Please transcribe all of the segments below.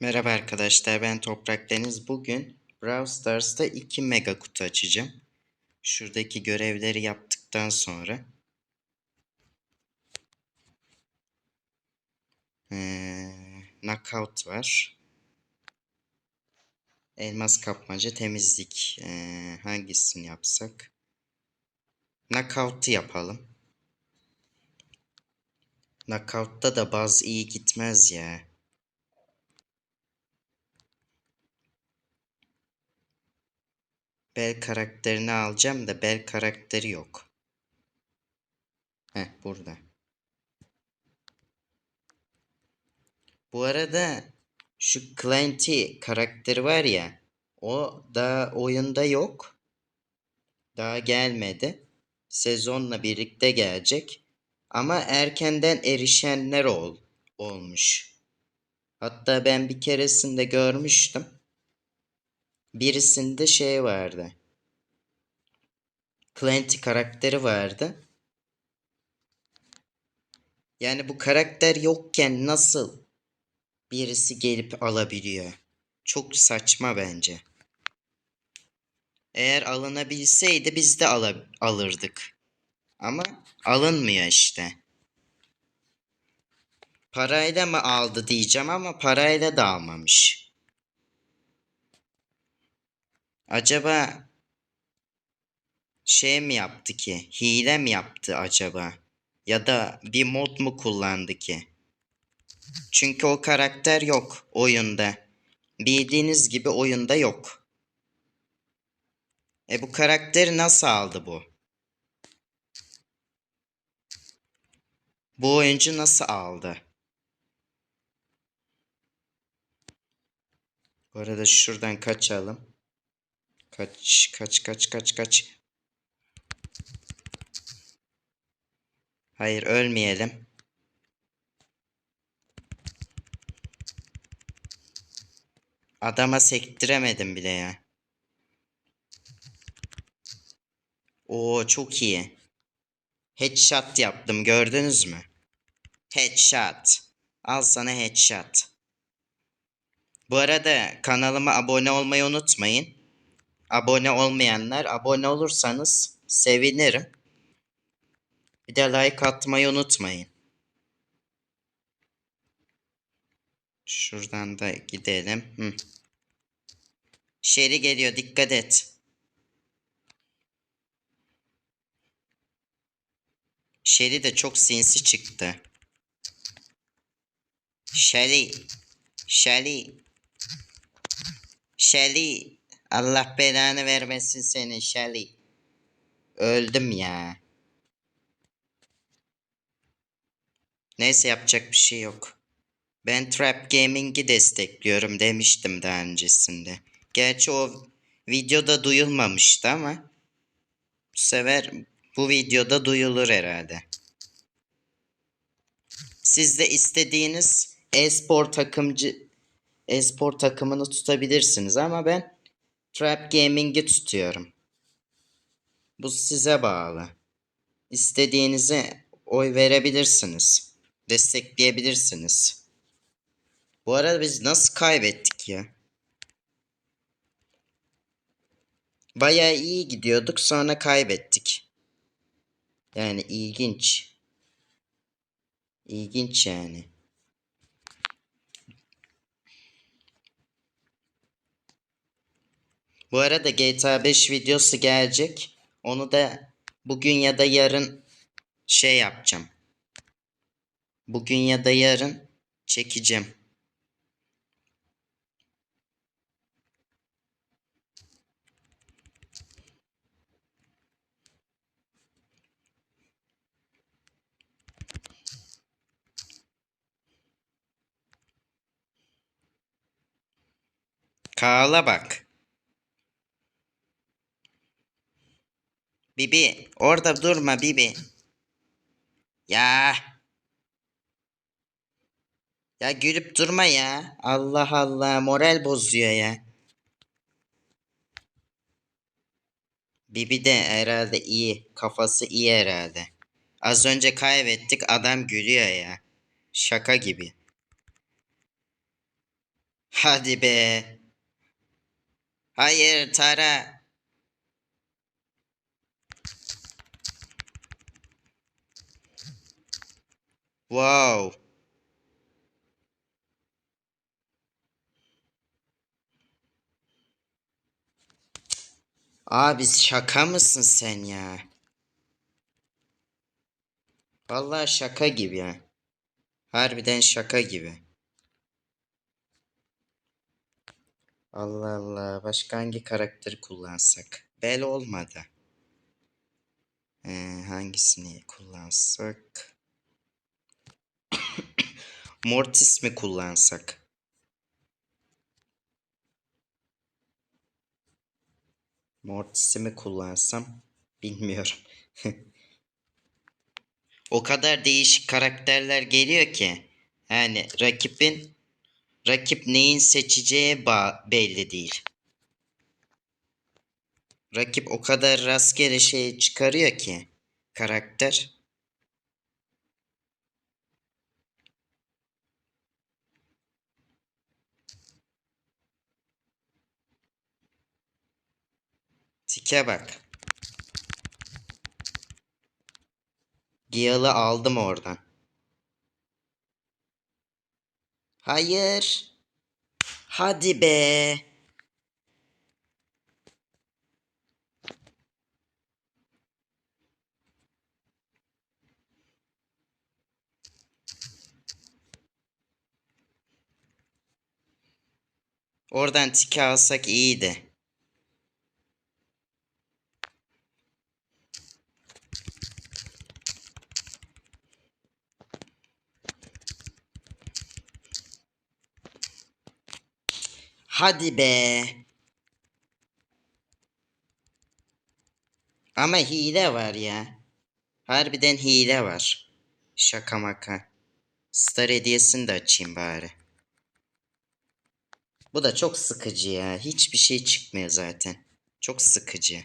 Merhaba arkadaşlar ben Toprak Deniz. Bugün Brawl Stars'ta 2 mega kutu açacağım. Şuradaki görevleri yaptıktan sonra. Ee, knockout var. Elmas kapmaca temizlik. Ee, hangisini yapsak? Knockout'u yapalım. Knockout'ta da bazı iyi gitmez ya. Bel karakterini alacağım da Bel karakteri yok. Heh burada. Bu arada şu Clancy karakteri var ya o da oyunda yok. Daha gelmedi. Sezonla birlikte gelecek. Ama erkenden erişenler ol, olmuş. Hatta ben bir keresinde görmüştüm. Birisinde şey vardı. Clancy karakteri vardı. Yani bu karakter yokken nasıl birisi gelip alabiliyor? Çok saçma bence. Eğer alınabilseydi biz de ala- alırdık. Ama alınmıyor işte. Parayla mı aldı diyeceğim ama parayla da almamış. Acaba şey mi yaptı ki? Hile mi yaptı acaba? Ya da bir mod mu kullandı ki? Çünkü o karakter yok oyunda. Bildiğiniz gibi oyunda yok. E bu karakteri nasıl aldı bu? Bu oyuncu nasıl aldı? Bu arada şuradan kaçalım. Kaç, kaç, kaç, kaç, kaç. Hayır, ölmeyelim. Adama sektiremedim bile ya. Oo çok iyi. Headshot yaptım gördünüz mü? Headshot. Al sana headshot. Bu arada kanalıma abone olmayı unutmayın. Abone olmayanlar abone olursanız sevinirim. Bir de like atmayı unutmayın. Şuradan da gidelim. Şeri geliyor dikkat et. Şeri de çok sinsi çıktı. Şeri. Şeri. Şeri. Allah belanı vermesin senin Şeri. Öldüm ya. Neyse yapacak bir şey yok. Ben Trap Gaming'i destekliyorum demiştim daha öncesinde. Gerçi o videoda duyulmamıştı ama bu sefer bu videoda duyulur herhalde. Siz de istediğiniz e-spor takımcı e-spor takımını tutabilirsiniz ama ben Trap Gaming'i tutuyorum. Bu size bağlı. İstediğinize oy verebilirsiniz. Destekleyebilirsiniz. Bu arada biz nasıl kaybettik ya? Bayağı iyi gidiyorduk sonra kaybettik. Yani ilginç. İlginç yani. Bu arada GTA 5 videosu gelecek. Onu da bugün ya da yarın şey yapacağım. Bugün ya da yarın çekeceğim. Kağla bak. Bibi orada durma Bibi. Ya. Ya gülüp durma ya. Allah Allah moral bozuyor ya. Bibi de herhalde iyi. Kafası iyi herhalde. Az önce kaybettik adam gülüyor ya. Şaka gibi. Hadi be. Hayır Tara. Wow. Abi şaka mısın sen ya? Vallahi şaka gibi ya. Harbiden şaka gibi. Allah Allah. Başka hangi karakteri kullansak? Bel olmadı. Ee, hangisini kullansak? Mortis mi kullansak? Mortis'i mi kullansam? Bilmiyorum. o kadar değişik karakterler geliyor ki. Yani rakibin rakip neyin seçeceği belli değil. Rakip o kadar rastgele şey çıkarıyor ki karakter. Tike bak. Giyalı aldım oradan. Hayır. Hadi be. Oradan tike alsak iyiydi. Hadi be. Ama hile var ya. Harbiden hile var. Şaka maka. Star hediyesini de açayım bari. Bu da çok sıkıcı ya. Hiçbir şey çıkmıyor zaten. Çok sıkıcı.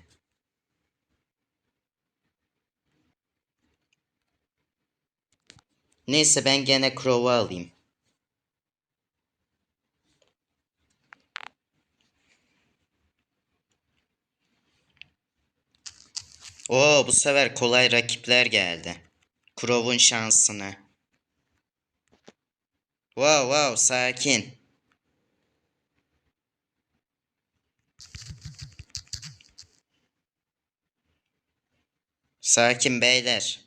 Neyse ben gene Crow'u alayım. Oo bu sefer kolay rakipler geldi. Crow'un şansını. Wow wow sakin. Sakin beyler.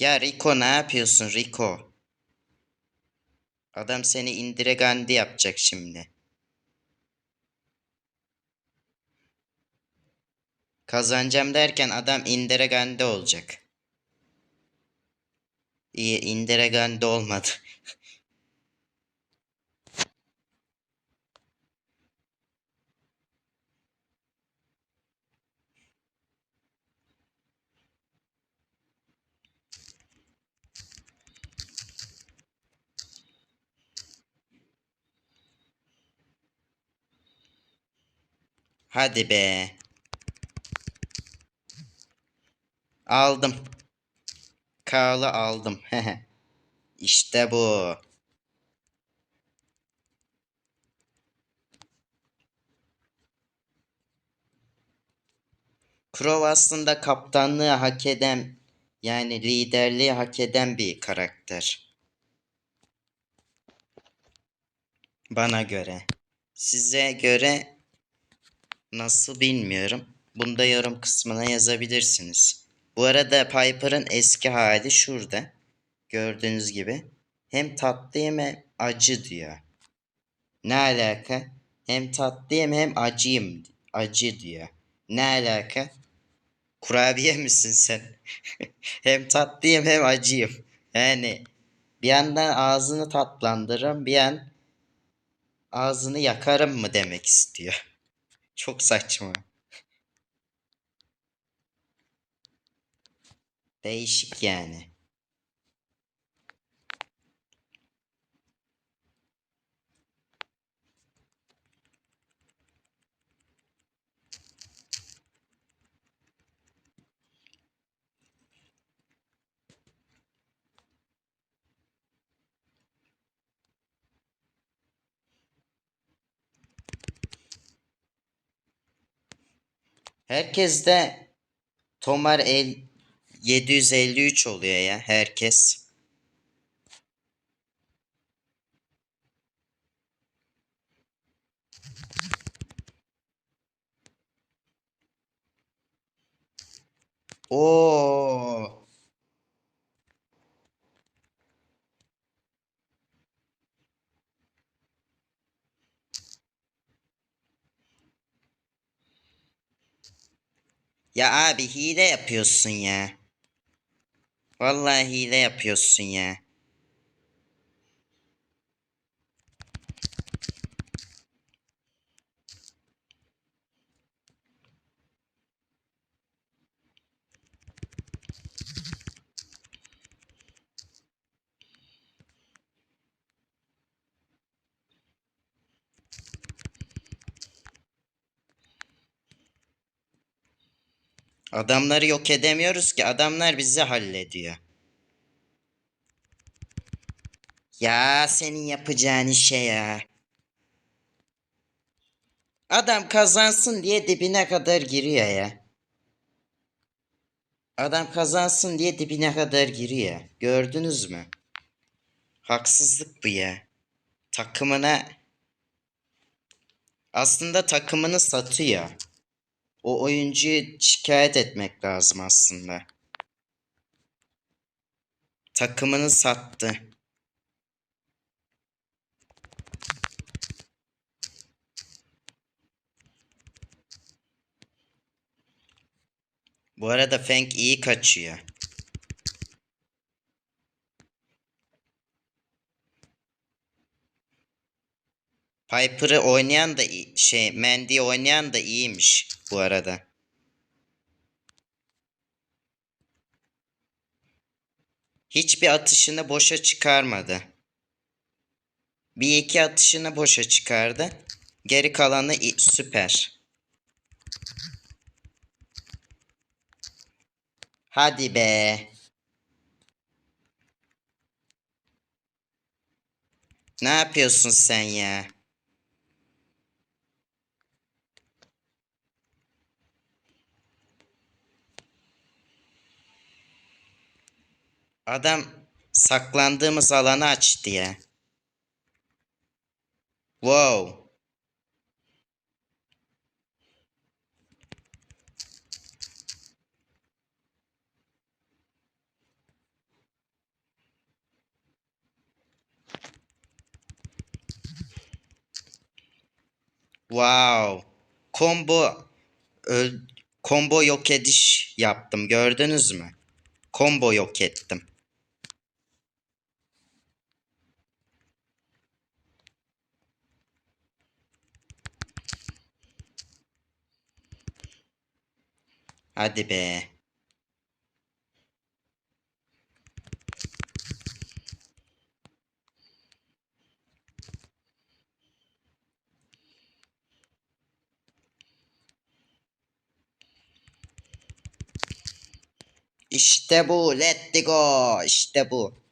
Ya Rico ne yapıyorsun Rico? Adam seni Indira Gandhi yapacak şimdi. Kazanacağım derken adam Indira Gandhi olacak. İyi Indira Gandhi olmadı. Hadi be. Aldım. Karl'ı aldım. işte bu. Crow aslında kaptanlığı hak eden yani liderliği hak eden bir karakter. Bana göre. Size göre nasıl bilmiyorum. Bunda yorum kısmına yazabilirsiniz. Bu arada Piper'ın eski hali şurada. Gördüğünüz gibi. Hem tatlıyım hem acı diyor. Ne alaka? Hem tatlıyım hem acıyım. Acı diyor. Ne alaka? Kurabiye misin sen? hem tatlıyım hem acıyım. Yani bir yandan ağzını tatlandırırım bir yan ağzını yakarım mı demek istiyor. Çok saçma. Değişik yani. Herkes de Tomar el 753 oluyor ya herkes. Oo. Ya abi hile yapıyorsun ya. Vallahi hile yapıyorsun ya. Adamları yok edemiyoruz ki adamlar bizi hallediyor. Ya senin yapacağın işe ya. Adam kazansın diye dibine kadar giriyor ya. Adam kazansın diye dibine kadar giriyor. Gördünüz mü? Haksızlık bu ya. Takımına aslında takımını satıyor. O oyuncuyu şikayet etmek lazım aslında. Takımını sattı. Bu arada Feng iyi kaçıyor. Piper'ı oynayan da şey Mandy'yi oynayan da iyiymiş bu arada. Hiçbir atışını boşa çıkarmadı. Bir iki atışını boşa çıkardı. Geri kalanı süper. Hadi be. Ne yapıyorsun sen ya? Adam saklandığımız alanı açtı ya. Wow. Wow. Combo combo yok ediş yaptım. Gördünüz mü? Combo yok ettim. Hadi be. İşte bu. Let go. İşte bu.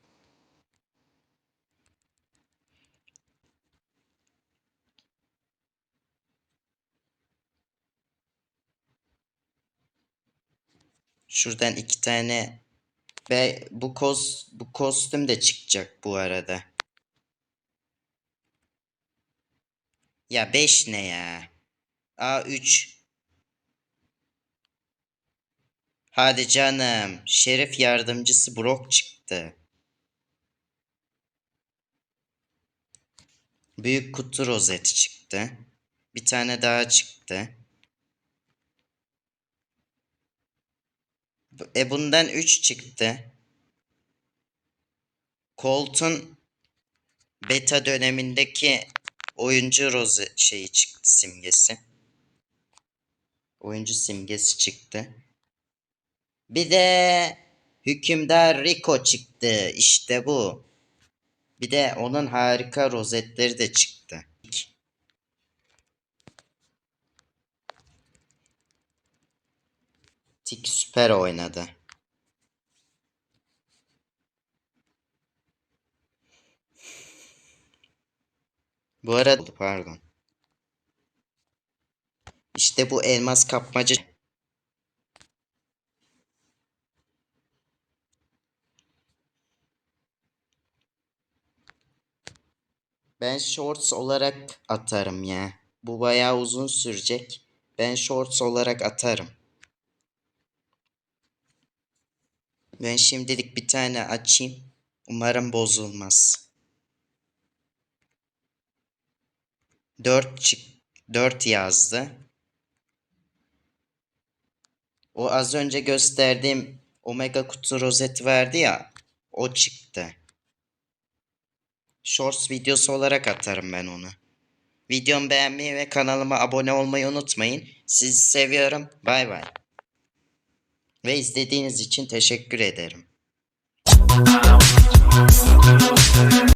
Şuradan iki tane ve bu kos bu kostüm de çıkacak bu arada. Ya 5 ne ya? A3. Hadi canım. Şerif yardımcısı Brock çıktı. Büyük kutu rozeti çıktı. Bir tane daha çıktı. E bundan 3 çıktı. Colt'un beta dönemindeki oyuncu roze şeyi çıktı simgesi. Oyuncu simgesi çıktı. Bir de hükümdar Rico çıktı. İşte bu. Bir de onun harika rozetleri de çıktı. Tik süper oynadı. Bu arada pardon. İşte bu elmas kapmacı. Ben shorts olarak atarım ya. Bu bayağı uzun sürecek. Ben shorts olarak atarım. Ben şimdilik bir tane açayım. Umarım bozulmaz. 4 çık 4 yazdı. O az önce gösterdiğim Omega kutu rozeti verdi ya. O çıktı. Shorts videosu olarak atarım ben onu. Videomu beğenmeyi ve kanalıma abone olmayı unutmayın. Sizi seviyorum. Bay bay. Ve izlediğiniz için teşekkür ederim.